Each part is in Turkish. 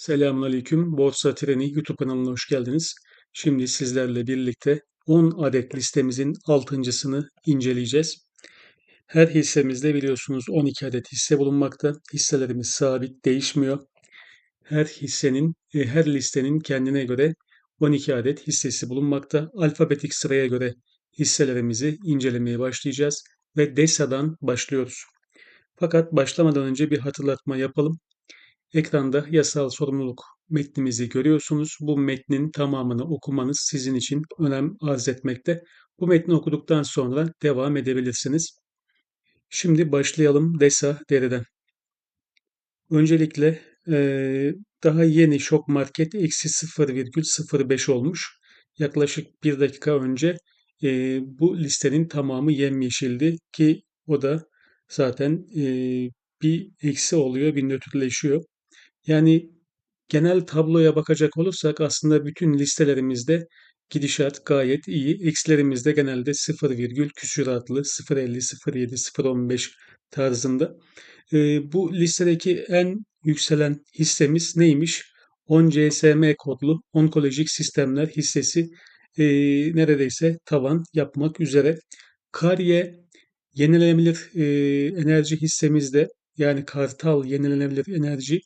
Selamünaleyküm. Borsa Treni YouTube kanalına hoş geldiniz. Şimdi sizlerle birlikte 10 adet listemizin 6.sını inceleyeceğiz. Her hissemizde biliyorsunuz 12 adet hisse bulunmakta. Hisselerimiz sabit, değişmiyor. Her hissenin, e, her listenin kendine göre 12 adet hissesi bulunmakta. Alfabetik sıraya göre hisselerimizi incelemeye başlayacağız ve DESA'dan başlıyoruz. Fakat başlamadan önce bir hatırlatma yapalım. Ekranda yasal sorumluluk metnimizi görüyorsunuz. Bu metnin tamamını okumanız sizin için önem arz etmekte. Bu metni okuduktan sonra devam edebilirsiniz. Şimdi başlayalım DESA deriden. Öncelikle e, daha yeni şok market eksi 0,05 olmuş. Yaklaşık bir dakika önce e, bu listenin tamamı yemyeşildi ki o da zaten e, bir eksi oluyor, bir nötrleşiyor. Yani genel tabloya bakacak olursak aslında bütün listelerimizde gidişat gayet iyi. Eksilerimizde genelde 0 virgül küsuratlı 0.50, 0.7, 0.15 tarzında. E, bu listedeki en yükselen hissemiz neymiş? 10 CSM kodlu onkolojik sistemler hissesi e, neredeyse tavan yapmak üzere. Karye yenilenebilir e, enerji hissemizde yani Kartal yenilenebilir enerji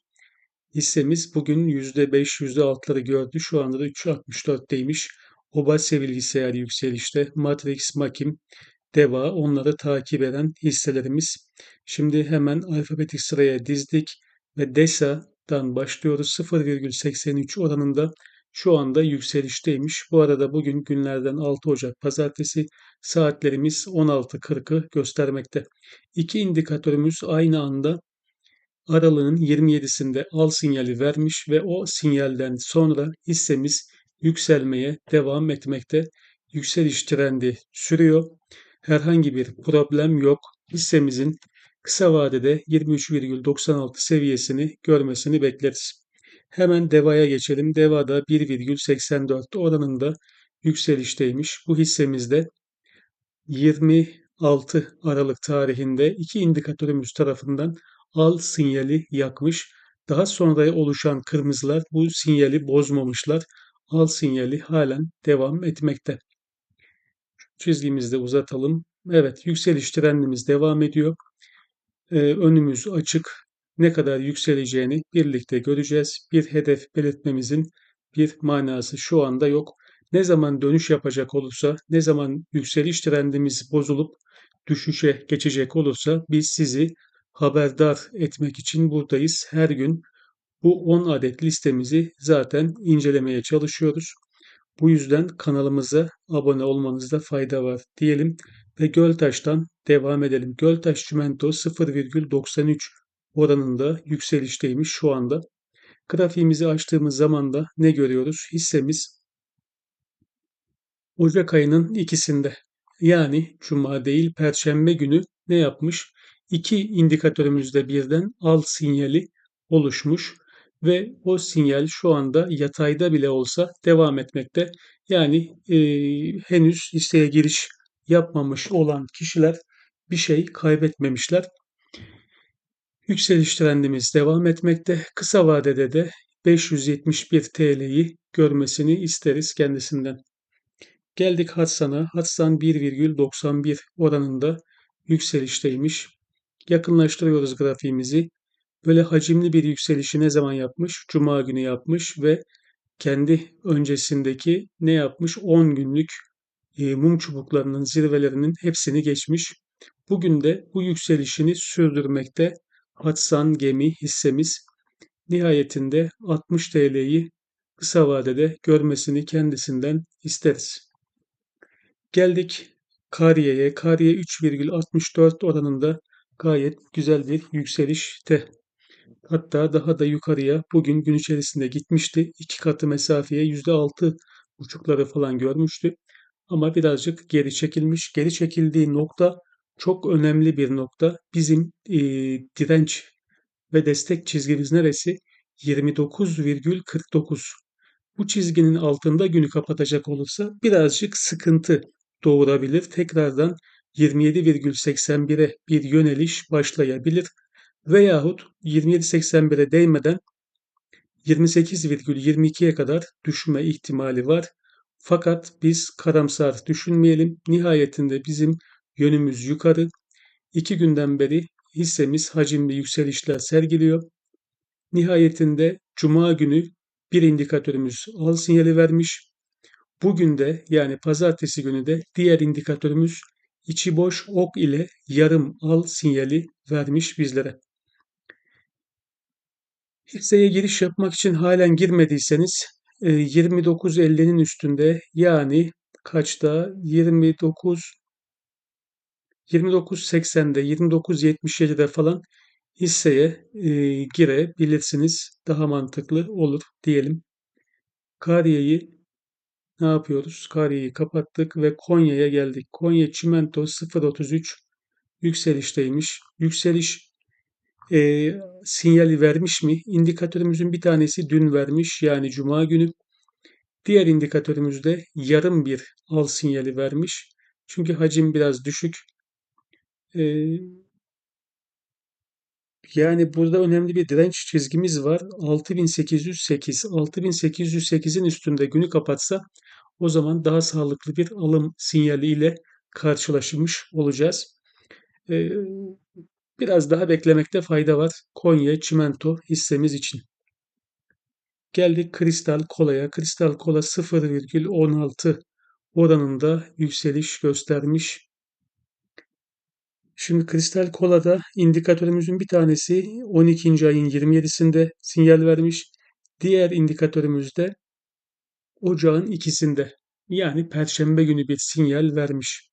hissemiz bugün %5, %6'ları gördü. Şu anda da 3.64'teymiş. Obase bilgisayar yükselişte. Matrix, Makim, Deva onları takip eden hisselerimiz. Şimdi hemen alfabetik sıraya dizdik ve DESA'dan başlıyoruz. 0,83 oranında şu anda yükselişteymiş. Bu arada bugün günlerden 6 Ocak pazartesi saatlerimiz 16.40'ı göstermekte. İki indikatörümüz aynı anda aralığın 27'sinde al sinyali vermiş ve o sinyalden sonra hissemiz yükselmeye devam etmekte. Yükseliş trendi sürüyor. Herhangi bir problem yok. Hissemizin kısa vadede 23,96 seviyesini görmesini bekleriz. Hemen DEVA'ya geçelim. DEVA'da 1,84 oranında yükselişteymiş. Bu hissemizde 26 Aralık tarihinde iki indikatörümüz tarafından al sinyali yakmış. Daha sonra oluşan kırmızılar bu sinyali bozmamışlar. Al sinyali halen devam etmekte. Çizgimizi de uzatalım. Evet yükseliş trendimiz devam ediyor. Ee, önümüz açık. Ne kadar yükseleceğini birlikte göreceğiz. Bir hedef belirtmemizin bir manası şu anda yok. Ne zaman dönüş yapacak olursa, ne zaman yükseliş trendimiz bozulup düşüşe geçecek olursa biz sizi haberdar etmek için buradayız. Her gün bu 10 adet listemizi zaten incelemeye çalışıyoruz. Bu yüzden kanalımıza abone olmanızda fayda var diyelim ve Göltaş'tan devam edelim. Göltaş Çimento 0,93 oranında yükselişteymiş şu anda. Grafiğimizi açtığımız zaman da ne görüyoruz? Hissemiz Ocak ayının ikisinde yani Cuma değil Perşembe günü ne yapmış? İki indikatörümüzde birden al sinyali oluşmuş ve o sinyal şu anda yatayda bile olsa devam etmekte. Yani e, henüz listeye giriş yapmamış olan kişiler bir şey kaybetmemişler. Yükseliş trendimiz devam etmekte. Kısa vadede de 571 TL'yi görmesini isteriz kendisinden. Geldik Hatsan'a. Hatsan 1,91 oranında yükselişteymiş. Yakınlaştırıyoruz grafiğimizi. Böyle hacimli bir yükselişi ne zaman yapmış? Cuma günü yapmış ve kendi öncesindeki ne yapmış? 10 günlük e, mum çubuklarının zirvelerinin hepsini geçmiş. Bugün de bu yükselişini sürdürmekte Hatsan Gemi hissemiz nihayetinde 60 TL'yi kısa vadede görmesini kendisinden isteriz. Geldik Kariye'ye. Kariye 3,64 oranında gayet güzel bir yükselişte. Hatta daha da yukarıya bugün gün içerisinde gitmişti. İki katı mesafeye yüzde altı buçukları falan görmüştü. Ama birazcık geri çekilmiş. Geri çekildiği nokta çok önemli bir nokta. Bizim e, direnç ve destek çizgimiz neresi? 29,49. Bu çizginin altında günü kapatacak olursa birazcık sıkıntı doğurabilir. Tekrardan 27,81'e bir yöneliş başlayabilir. Veyahut 27.81'e değmeden 28,22'ye kadar düşme ihtimali var. Fakat biz karamsar düşünmeyelim. Nihayetinde bizim yönümüz yukarı. İki günden beri hissemiz hacimli yükselişler sergiliyor. Nihayetinde Cuma günü bir indikatörümüz al sinyali vermiş. Bugün de yani pazartesi günü de diğer indikatörümüz içi boş ok ile yarım al sinyali vermiş bizlere. Hisseye giriş yapmak için halen girmediyseniz 29.50'nin e, üstünde yani kaçta 29 29.80'de 29.77'de falan hisseye e, girebilirsiniz. Daha mantıklı olur diyelim. Kariye'yi ne yapıyoruz? Kariye'yi kapattık ve Konya'ya geldik. Konya Çimento 0.33 yükselişteymiş. Yükseliş e, sinyali vermiş mi? İndikatörümüzün bir tanesi dün vermiş yani Cuma günü. Diğer indikatörümüzde yarım bir al sinyali vermiş. Çünkü hacim biraz düşük. E, yani burada önemli bir direnç çizgimiz var. 6808. 6808'in üstünde günü kapatsa o zaman daha sağlıklı bir alım sinyali ile karşılaşmış olacağız. Ee, biraz daha beklemekte fayda var Konya Çimento hissemiz için. Geldik Kristal Kola'ya. Kristal Kola 0,16 oranında yükseliş göstermiş. Şimdi Kristal Kola'da indikatörümüzün bir tanesi 12. ayın 27'sinde sinyal vermiş. Diğer indikatörümüz de ocağın ikisinde yani perşembe günü bir sinyal vermiş.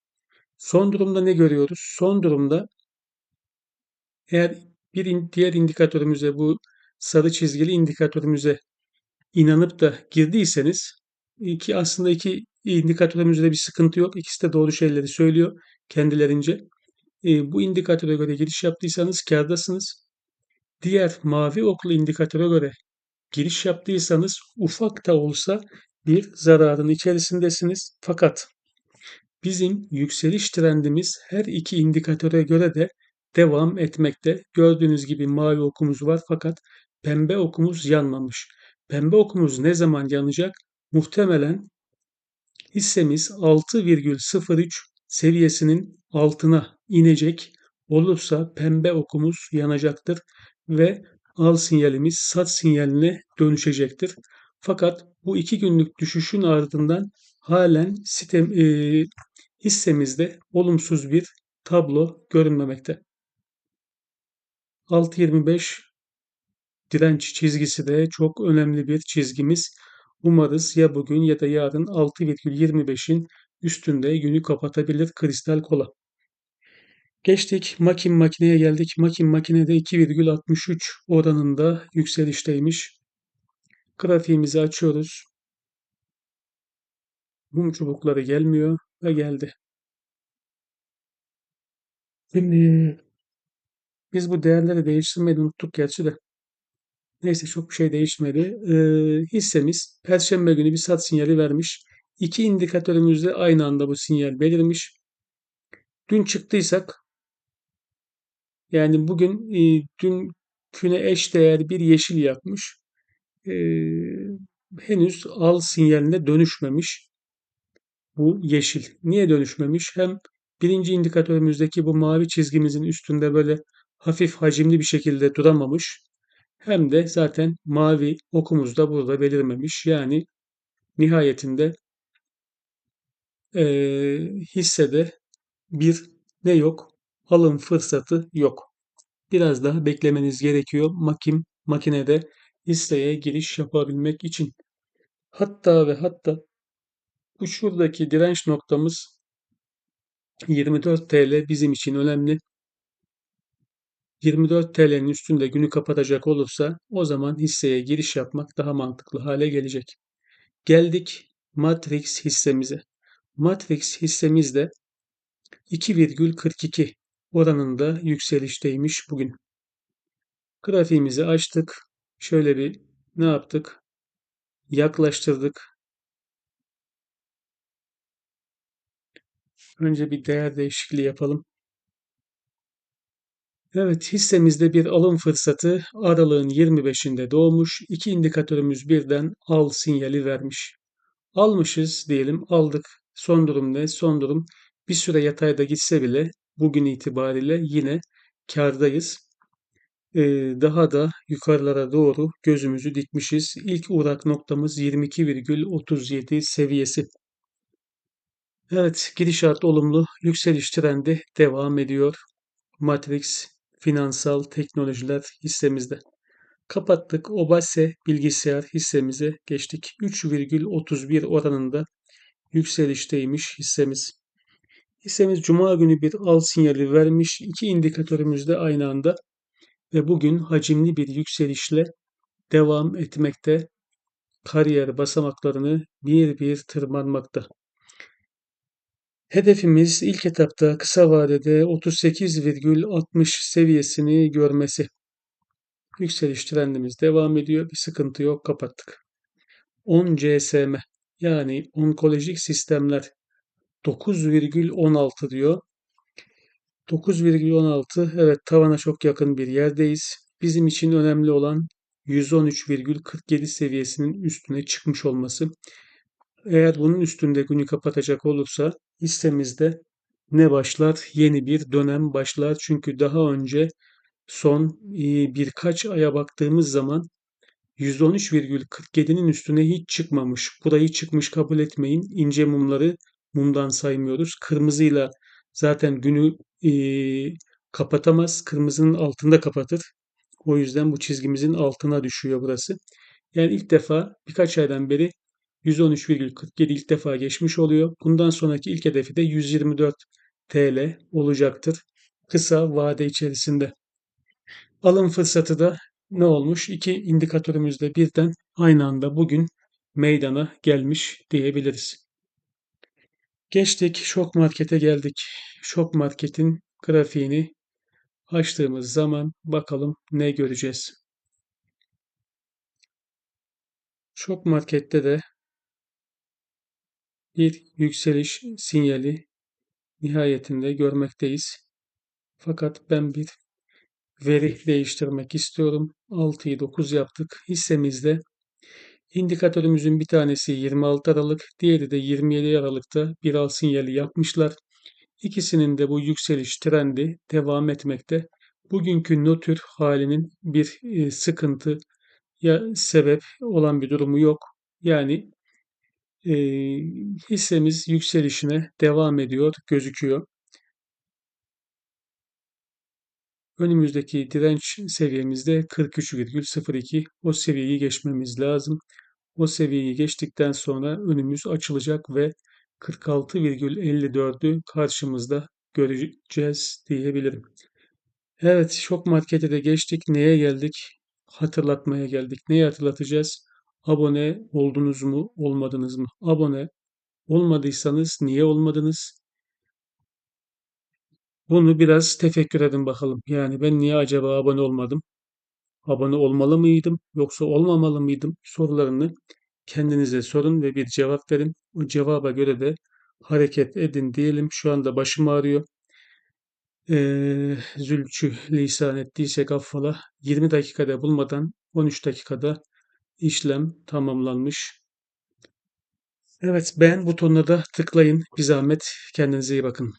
Son durumda ne görüyoruz? Son durumda eğer bir diğer indikatörümüze bu sarı çizgili indikatörümüze inanıp da girdiyseniz ki aslında iki indikatörümüzde bir sıkıntı yok. İkisi de doğru şeyleri söylüyor kendilerince. E, bu indikatöre göre giriş yaptıysanız kârdasınız. Diğer mavi oklu indikatöre göre giriş yaptıysanız ufak da olsa bir zararın içerisindesiniz. Fakat bizim yükseliş trendimiz her iki indikatöre göre de devam etmekte. Gördüğünüz gibi mavi okumuz var fakat pembe okumuz yanmamış. Pembe okumuz ne zaman yanacak? Muhtemelen hissemiz 6,03 seviyesinin altına inecek olursa pembe okumuz yanacaktır ve al sinyalimiz sat sinyaline dönüşecektir. Fakat bu iki günlük düşüşün ardından halen sistem, e, hissemizde olumsuz bir tablo görünmemekte. 6.25 direnç çizgisi de çok önemli bir çizgimiz. Umarız ya bugün ya da yarın 6,25'in üstünde günü kapatabilir kristal kola. Geçtik makin makineye geldik. Makin makinede 2,63 oranında yükselişteymiş. Grafiğimizi açıyoruz. Mum çubukları gelmiyor ve geldi. Şimdi biz bu değerleri değiştirmeyi unuttuk gerçi de. Neyse çok bir şey değişmedi. Ee, hissemiz Perşembe günü bir sat sinyali vermiş. İki indikatörümüzde aynı anda bu sinyal belirmiş. Dün çıktıysak yani bugün e, dün küne eş değer bir yeşil yapmış. E, henüz al sinyaline dönüşmemiş bu yeşil. Niye dönüşmemiş? Hem birinci indikatörümüzdeki bu mavi çizgimizin üstünde böyle hafif hacimli bir şekilde duramamış. Hem de zaten mavi okumuz da burada belirmemiş. Yani nihayetinde e, hissede bir ne yok? Alım fırsatı yok. Biraz daha beklemeniz gerekiyor makim makinede hisseye giriş yapabilmek için. Hatta ve hatta bu şuradaki direnç noktamız 24 TL bizim için önemli. 24 TL'nin üstünde günü kapatacak olursa o zaman hisseye giriş yapmak daha mantıklı hale gelecek. Geldik Matrix hissemize. Matrix hissemizde 2,42 oranında yükselişteymiş bugün. Grafiğimizi açtık. Şöyle bir ne yaptık? Yaklaştırdık. Önce bir değer değişikliği yapalım. Evet, hissemizde bir alım fırsatı aralığın 25'inde doğmuş. İki indikatörümüz birden al sinyali vermiş. Almışız diyelim, aldık. Son durum ne? Son durum bir süre yatayda gitse bile bugün itibariyle yine kârdayız. Daha da yukarılara doğru gözümüzü dikmişiz. İlk uğrak noktamız 22,37 seviyesi. Evet, gidişat olumlu, yükseliş trendi devam ediyor. Matrix Finansal Teknolojiler hissemizde. Kapattık. Obase bilgisayar hissemize geçtik. 3,31 oranında yükselişteymiş hissemiz. Hissemiz Cuma günü bir al sinyali vermiş. İki indikatörümüz de aynı anda ve bugün hacimli bir yükselişle devam etmekte. Kariyer basamaklarını bir bir tırmanmakta. Hedefimiz ilk etapta kısa vadede 38,60 seviyesini görmesi. Yükseliş trendimiz devam ediyor. Bir sıkıntı yok. Kapattık. 10 CSM yani onkolojik sistemler 9,16 diyor. 9,16 evet tavana çok yakın bir yerdeyiz. Bizim için önemli olan 113,47 seviyesinin üstüne çıkmış olması. Eğer bunun üstünde günü kapatacak olursa hissemizde ne başlar? Yeni bir dönem başlar. Çünkü daha önce son e, birkaç aya baktığımız zaman 113,47'nin üstüne hiç çıkmamış. Burayı çıkmış kabul etmeyin. İnce mumları mumdan saymıyoruz. Kırmızıyla zaten günü e, kapatamaz. Kırmızının altında kapatır. O yüzden bu çizgimizin altına düşüyor burası. Yani ilk defa birkaç aydan beri 113,47 ilk defa geçmiş oluyor. Bundan sonraki ilk hedefi de 124 TL olacaktır. Kısa vade içerisinde. Alım fırsatı da ne olmuş? İki indikatörümüz de birden aynı anda bugün meydana gelmiş diyebiliriz. Geçtik şok markete geldik. Şok marketin grafiğini açtığımız zaman bakalım ne göreceğiz. Şok markette de bir yükseliş sinyali nihayetinde görmekteyiz. Fakat ben bir veri değiştirmek istiyorum. 6'yı 9 yaptık. Hissemizde indikatörümüzün bir tanesi 26 Aralık, diğeri de 27 Aralık'ta bir al sinyali yapmışlar. İkisinin de bu yükseliş trendi devam etmekte. Bugünkü nötr halinin bir e, sıkıntı ya sebep olan bir durumu yok. Yani e, hissemiz yükselişine devam ediyor gözüküyor. Önümüzdeki direnç seviyemizde 43,02. O seviyeyi geçmemiz lazım. O seviyeyi geçtikten sonra önümüz açılacak ve 46,54'ü karşımızda göreceğiz diyebilirim. Evet, şok markete de geçtik. Neye geldik? Hatırlatmaya geldik. Neyi hatırlatacağız? Abone oldunuz mu, olmadınız mı? Abone olmadıysanız niye olmadınız? Bunu biraz tefekkür edin bakalım. Yani ben niye acaba abone olmadım? Abone olmalı mıydım yoksa olmamalı mıydım? Sorularını kendinize sorun ve bir cevap verin. O cevaba göre de hareket edin diyelim. Şu anda başım ağrıyor. Ee, zülçü lisan ettiysek affola. 20 dakikada bulmadan 13 dakikada işlem tamamlanmış. Evet beğen butonuna da tıklayın. Bir zahmet kendinize iyi bakın.